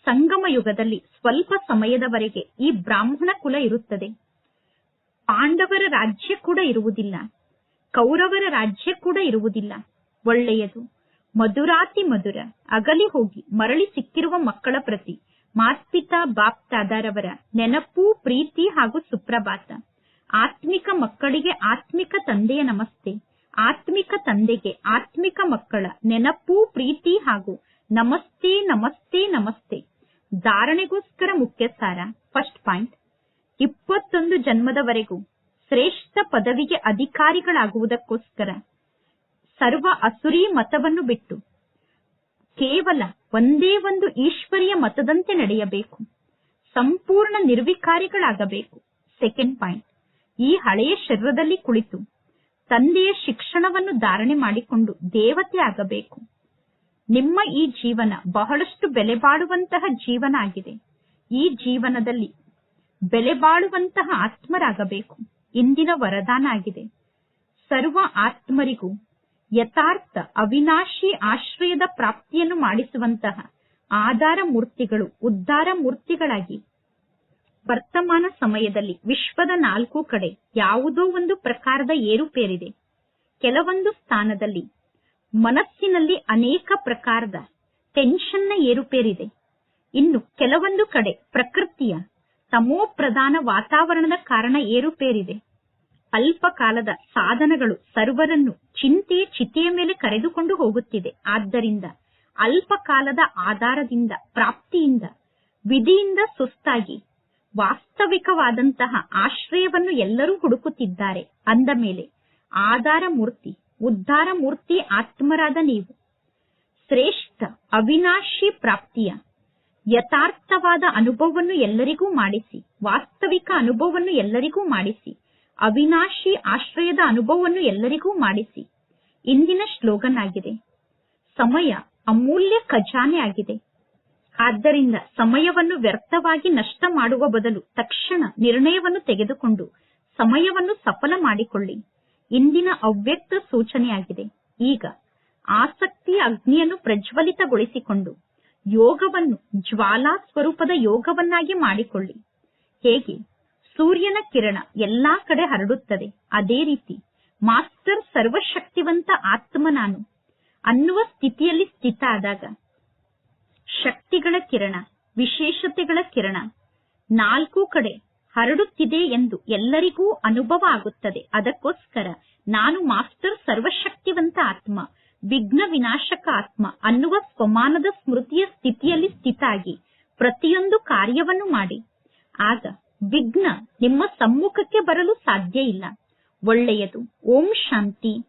ಸಂಗಮ ಯುಗದಲ್ಲಿ ಸ್ವಲ್ಪ ಸಮಯದವರೆಗೆ ಈ ಬ್ರಾಹ್ಮಣ ಕುಲ ಇರುತ್ತದೆ. ಪಾಂಡವರ ರಾಜ್ಯ ಕೂಡ ಇರುವುದಿಲ್ಲ. ಕೌರವರ ರಾಜ್ಯ ಕೂಡ ಇರುವುದಿಲ್ಲ. ಒಳ್ಳೆಯದು. ಮಧುರಾತಿ ಮಧುರ, ಅಗಲಿ ಹೋಗಿ ಮರಳಿ ಸಿಕ್ಕಿರುವ ಮಕ್ಕಳ ಪ್ರತಿ ಮಾತ್ಪಿತಾ ಬಾಪ್ತಾದಾರವರ ನೆನಪು, ಪ್ರೀತಿ ಹಾಗೂ ಸುಪ್ರಭಾತ. ಆತ್ಮಿಕ ಮಕ್ಕಳಿಗೆ ಆತ್ಮಿಕ ತಂದೆಯ ನಮಸ್ತೆ, ಆತ್ಮಿಕ ತಂದೆಗೆ ಆತ್ಮಿಕ ಮಕ್ಕಳ ನೆನಪು, ಪ್ರೀತಿ ಹಾಗೂ ನಮಸ್ತೆ ನಮಸ್ತೆ ನಮಸ್ತೆ. ಧಾರಣೆಗೋಸ್ಕರ ಮುಖ್ಯ ಸಾರ ಫಸ್ಟ್ ಪಾಯಿಂಟ್ ಇಪ್ಪತ್ತೊಂದು ಜನ್ಮದವರೆಗೂ ಶ್ರೇಷ್ಠ ಪದವಿಗೆ ಅಧಿಕಾರಿಗಳಾಗುವುದಕ್ಕೋಸ್ಕರ ಸರ್ವ ಅಸುರಿ ಮತವನ್ನು ಬಿಟ್ಟು ಕೇವಲ ಒಂದೇ ಒಂದು ಈಶ್ವರಿಯ ಮತದಂತೆ ನಡೆಯಬೇಕು. ಸಂಪೂರ್ಣ ನಿರ್ವಿಕಾರಿಗಳಾಗಬೇಕು. ಸೆಕೆಂಡ್ ಪಾಯಿಂಟ್ ಈ ಹಳೆಯ ಶರೀರದಲ್ಲಿ ಕುಳಿತು ತಂದೆಯ ಶಿಕ್ಷಣವನ್ನು ಧಾರಣೆ ಮಾಡಿಕೊಂಡು ದೇವತೆ ಆಗಬೇಕು. ನಿಮ್ಮ ಈ ಜೀವನ ಬಹಳಷ್ಟು ಬೆಲೆ ಬಾಳುವಂತಹ ಜೀವನ ಆಗಿದೆ. ಈ ಜೀವನದಲ್ಲಿ ಬೆಲೆ ಬಾಳುವಂತಹ ಆತ್ಮರಾಗಬೇಕು. ಇಂದಿನ ವರದಾನ ಆಗಿದೆ. ಸರ್ವ ಆತ್ಮರಿಗೂ ಯಥಾರ್ಥ ಅವಿನಾಶಿ ಆಶ್ರಯದ ಪ್ರಾಪ್ತಿಯನ್ನು ಮಾಡಿಸುವಂತಹ ಆಧಾರ ಮೂರ್ತಿಗಳು, ಉದ್ಧಾರ ಮೂರ್ತಿಗಳಾಗಿ. ವರ್ತಮಾನ ಸಮಯದಲ್ಲಿ ವಿಶ್ವದ ನಾಲ್ಕು ಕಡೆ ಯಾವುದೋ ಒಂದು ಪ್ರಕಾರದ ಏರುಪೇರಿದೆ. ಕೆಲವೊಂದು ಸ್ಥಾನದಲ್ಲಿ ಮನಸ್ಸಿನಲ್ಲಿ ಅನೇಕ ಪ್ರಕಾರದ ಟೆನ್ಷನ್ನ ಏರುಪೇರಿದೆ. ಇನ್ನು ಕೆಲವೊಂದು ಕಡೆ ಪ್ರಕೃತಿಯ ತಮೋ ಪ್ರಧಾನ ವಾತಾವರಣದ ಕಾರಣ ಏರುಪೇರಿದೆ. ಅಲ್ಪ ಕಾಲದ ಸಾಧನಗಳು ಸರ್ವರನ್ನು ಚಿಂತೆ ಚಿತೆಯ ಮೇಲೆ ಕರೆದುಕೊಂಡು ಹೋಗುತ್ತಿದೆ. ಆದ್ದರಿಂದ ಅಲ್ಪ ಕಾಲದ ಆಧಾರದಿಂದ ಪ್ರಾಪ್ತಿಯಿಂದ ವಿಧಿಯಿಂದ ಸುಸ್ತಾಗಿ ವಾಸ್ತವಿಕವಾದಂತಹ ಆಶ್ರಯವನ್ನು ಎಲ್ಲರೂ ಹುಡುಕುತ್ತಿದ್ದಾರೆ. ಅಂದ ಮೇಲೆ ಆಧಾರ ಮೂರ್ತಿ ಉದ್ಧಾರ ಮೂರ್ತಿ ಆತ್ಮರಾದ ನೀವು, ಶ್ರೇಷ್ಠ ಅವಿನಾಶಿ ಪ್ರಾಪ್ತಿಯ ಯಥಾರ್ಥವಾದ ಅನುಭವವನ್ನು ಎಲ್ಲರಿಗೂ ಮಾಡಿಸಿ, ವಾಸ್ತವಿಕ ಅನುಭವವನ್ನು ಎಲ್ಲರಿಗೂ ಮಾಡಿಸಿ ಅವಿನಾಶಿ ಆಶ್ರಯದ ಅನುಭವವನ್ನು ಎಲ್ಲರಿಗೂ ಮಾಡಿಸಿ. ಇಂದಿನ ಶ್ಲೋಗನ್ ಆಗಿದೆ ಸಮಯ ಅಮೂಲ್ಯ ಖಜಾನೆ ಆಗಿದೆ. ಆದ್ದರಿಂದ ಸಮಯವನ್ನು ವ್ಯರ್ಥವಾಗಿ ನಷ್ಟ ಮಾಡುವ ಬದಲು ತಕ್ಷಣ ನಿರ್ಣಯವನ್ನು ತೆಗೆದುಕೊಂಡು ಸಮಯವನ್ನು ಸಫಲ ಮಾಡಿಕೊಳ್ಳಿ. ಇಂದಿನ ಅವ್ಯಕ್ತ ಸೂಚನೆಯಾಗಿದೆ. ಈಗ ಆಸಕ್ತಿಯ ಅಗ್ನಿಯನ್ನು ಪ್ರಜ್ವಲಿತಗೊಳಿಸಿಕೊಂಡು ಯೋಗವನ್ನು ಜ್ವಾಲಾ ಸ್ವರೂಪದ ಯೋಗವನ್ನಾಗಿ ಮಾಡಿಕೊಳ್ಳಿ. ಹೇಗೆ? ಸೂರ್ಯನ ಕಿರಣ ಎಲ್ಲಾ ಕಡೆ ಹರಡುತ್ತದೆ. ಅದೇ ರೀತಿ ಮಾಸ್ಟರ್ ಸರ್ವಶಕ್ತಿವಂತ ಆತ್ಮ ನಾನು ಅನ್ನುವ ಸ್ಥಿತಿಯಲ್ಲಿ ಸ್ಥಿತ ಆದಾಗ ಶಕ್ತಿಗಳ ಕಿರಣ, ವಿಶೇಷತೆಗಳ ಕಿರಣ ನಾಲ್ಕು ಕಡೆ ಹರಡುತ್ತಿದೆ ಎಂದು ಎಲ್ಲರಿಗೂ ಅನುಭವ ಆಗುತ್ತದೆ. ಅದಕ್ಕೋಸ್ಕರ ನಾನು ಮಾಸ್ಟರ್ ಸರ್ವಶಕ್ತಿವಂತ ಆತ್ಮ, ವಿಘ್ನ ವಿನಾಶಕ ಆತ್ಮ ಅನ್ನುವ ಸ್ವಮಾನದ ಸ್ಮೃತಿಯ ಸ್ಥಿತಿಯಲ್ಲಿ ಸ್ಥಿತ ಆಗಿ ಪ್ರತಿಯೊಂದು ಕಾರ್ಯವನ್ನು ಮಾಡಿ. ಆಗ ವಿಘ್ನ ನಿಮ್ಮ ಸಮ್ಮುಖಕ್ಕೆ ಬರಲು ಸಾಧ್ಯ ಇಲ್ಲ. ಒಳ್ಳೆಯದು. ಓಂ ಶಾಂತಿ.